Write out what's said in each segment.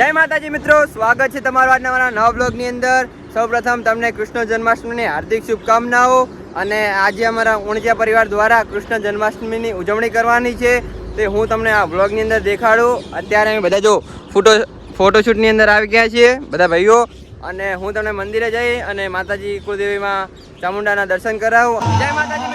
જય માતાજી મિત્રો, સ્વાગત છે તમારું આજના મારા નવા બ્લોગની અંદર. સૌપ્રથમ તમને કૃષ્ણ જન્માષ્ટમીની હાર્દિક શુભકામનાઓ અને આજે અમારા ઉણજા પરિવાર દ્વારા કૃષ્ણ જન્માષ્ટમીની ઉજવણી કરવાની છે. તે હું તમને આ બ્લોગની અંદર દેખાડું. અત્યારે અમે બધા જો ફોટો, ફોટોશૂટની અંદર આવી ગયા છીએ, બધા ભાઈઓ. અને હું તમને મંદિરે જઈ અને માતાજી કુળદેવીમાં ચામુંડાના દર્શન કરાવું. જય માતાજી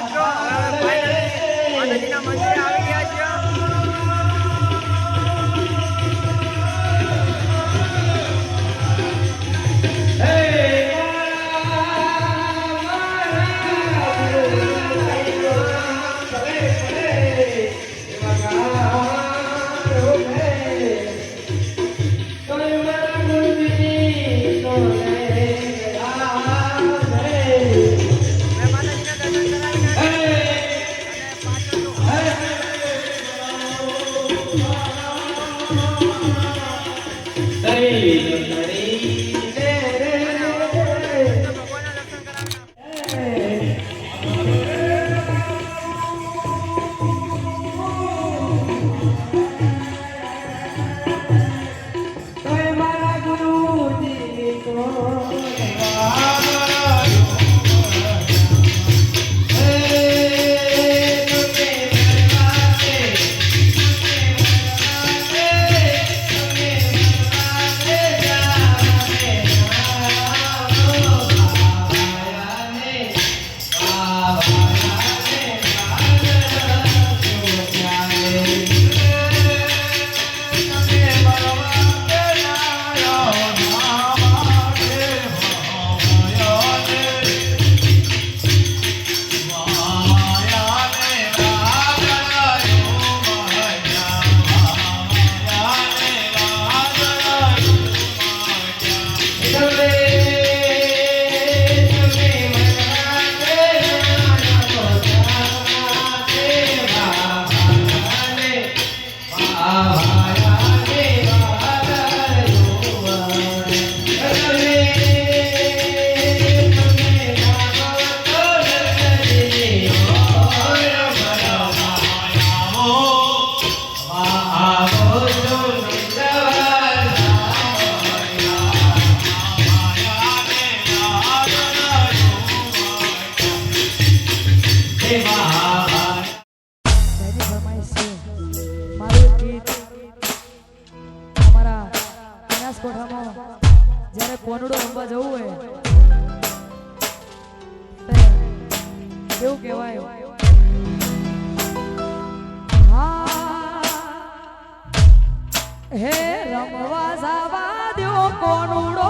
દર્શન હા રમવા જવા દ્યો કોનુડો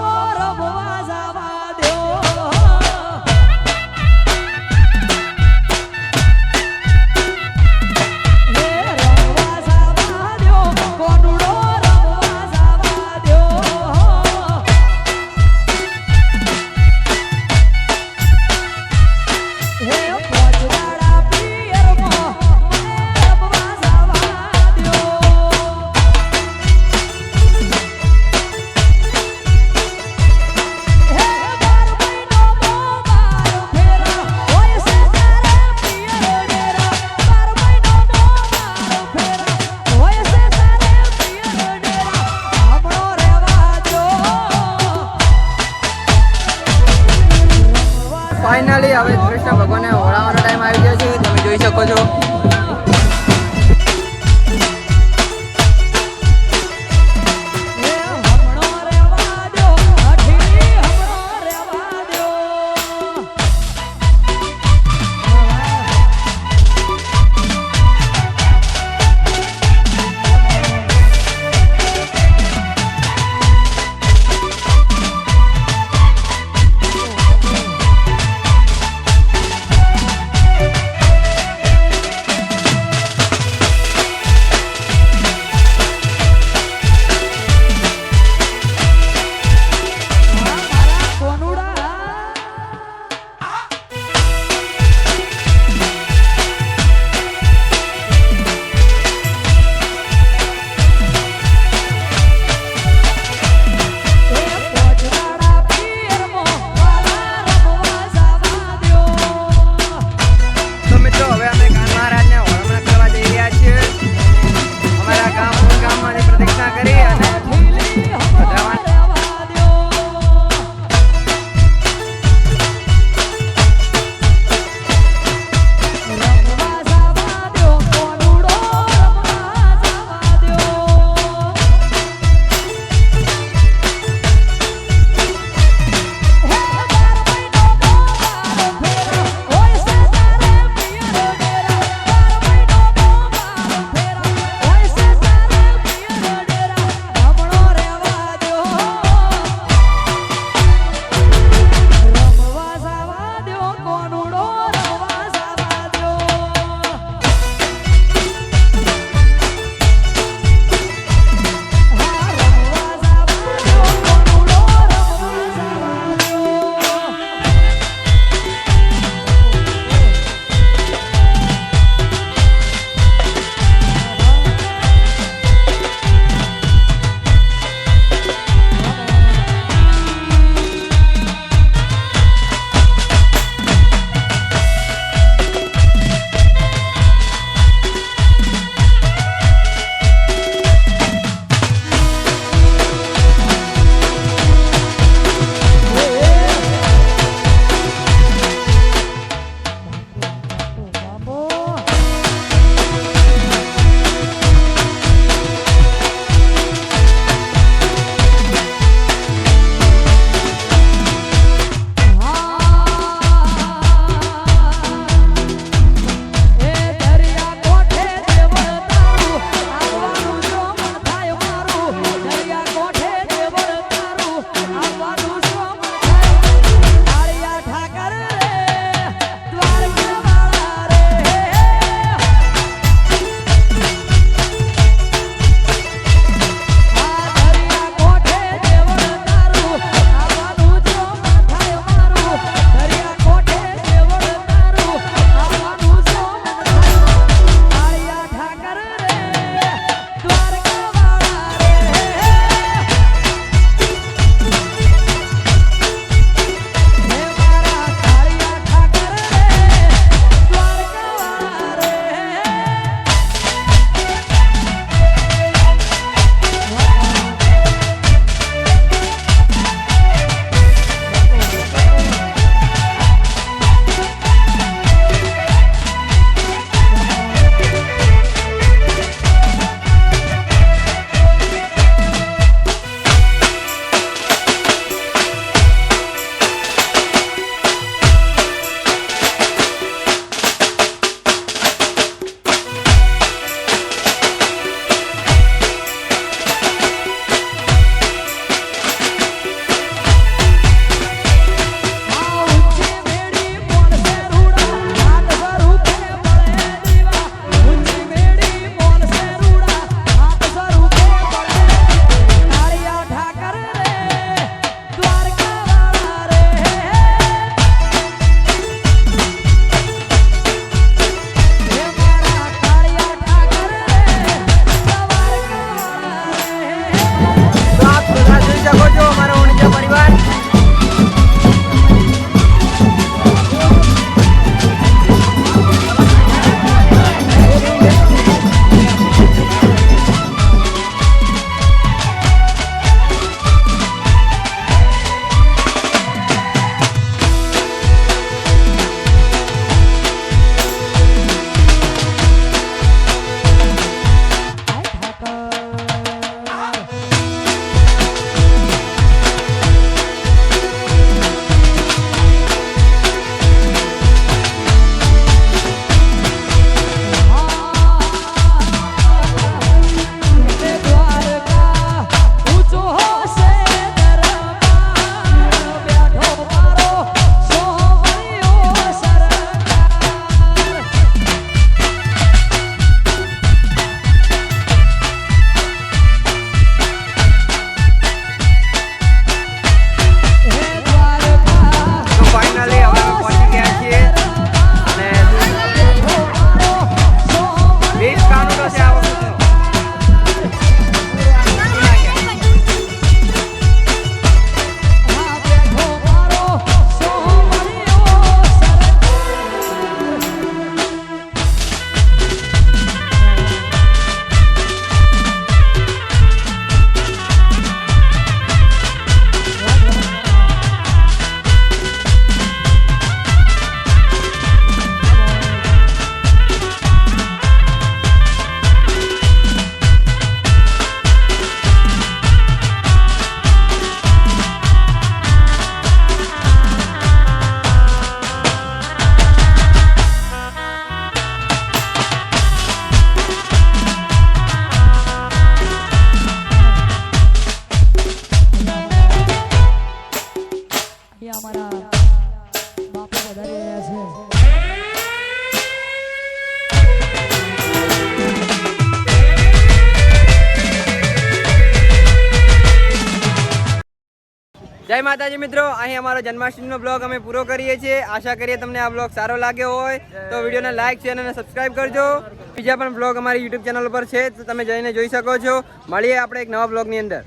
માતાજી મિત્રો, અહીં અમારો જન્માષ્ટમીનો બ્લોગ અમે પૂરો કરીએ છીએ. આશા કરીએ તમને આ બ્લોગ સારો લાગ્યો હોય. તો વિડીયોને લાઇક શેર અને સબસ્ક્રાઇબ કરજો. બીજા પણ બ્લોગ અમારી યુટ્યુબ ચેનલ પર છે, તો તમે જઈને જોઈ શકો છો. મળીએ આપણે એક નવા બ્લોગની અંદર.